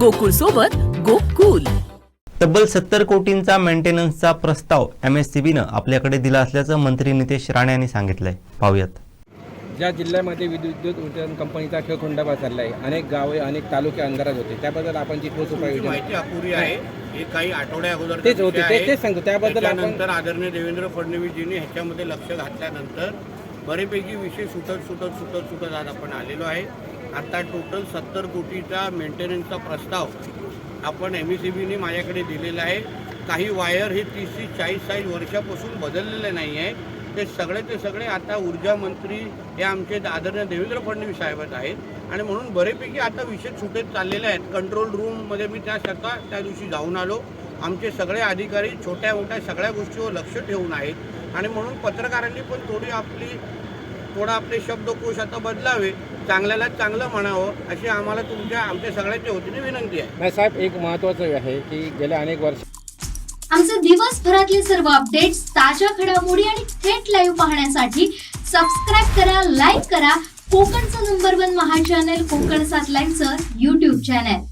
गोकुळ सोबत गोकुल. तब्बल सत्तर कोटींचा मेंटेनन्सचा प्रस्ताव एम एस सी बीनं आपल्याकडे दिला असल्याचं मंत्री नितेश राणे यांनी सांगितलंय. पाहूयात. ज्या जिल्ह्यामध्ये विद्युत वितरण कंपनीचा खेळखोंडाबा चालला आहे अनेक गावे अनेक तालुके अंधारात होते त्याबद्दल आपण जी ठोस उपाययोजना माहिती अपुरी आहे. हे काही आठवड्या अगोदर तेच होते, ते- तेच सांगतो. त्याबद्दल आदरणीय देवेंद्र फडणवीसजींनी ह्याच्यामध्ये लक्ष घातल्यानंतर बरेपैकी विषय सुटत सुटत सुटत सुटत आज आपण आलेलो आहे. आता टोटल सत्तर कोटीचा मेंटेनन्सचा प्रस्ताव आपण एम सी बीने माझ्याकडे दिलेला आहे. काही वायर हे तीस ते चाळीस चाळीस वर्षापासून बदललेले नाही आहे. ते सगळे ते सगळे आता ऊर्जा मंत्री हे आमचे आदरणीय देवेंद्र फडणवीस साहेबच आहेत. आणि म्हणून बरेपैकी आता विषय सुटेत चाललेले आहेत. कंट्रोल रूममध्ये मी त्या स्वतः त्या दिवशी जाऊन आलो. आमचे सगळे अधिकारी छोट्या मोठ्या सगळ्या गोष्टीवर लक्ष ठेवून आहेत. आणि म्हणून पत्रकारांनी पण थोडी आपली थोडा आपले शब्दकोश आता बदलावे चांगल्याला चांगलं म्हणावं अशी आम्हाला तुमच्या आमच्या सगळ्यांच्या वतीने विनंती आहे. नाही साहेब एक महत्त्वाचं आहे की गेल्या अनेक वर्ष आमचे दिवसभरातले सर्व अपडेट्स ताज्या घडामोडी आणि थेट लाईव्ह पाहण्यासाठी सबस्क्राईब करा लाईक करा. कोकणचं नंबर वन महा चॅनल कोकण सात लाईव्हचं युट्यूब चॅनल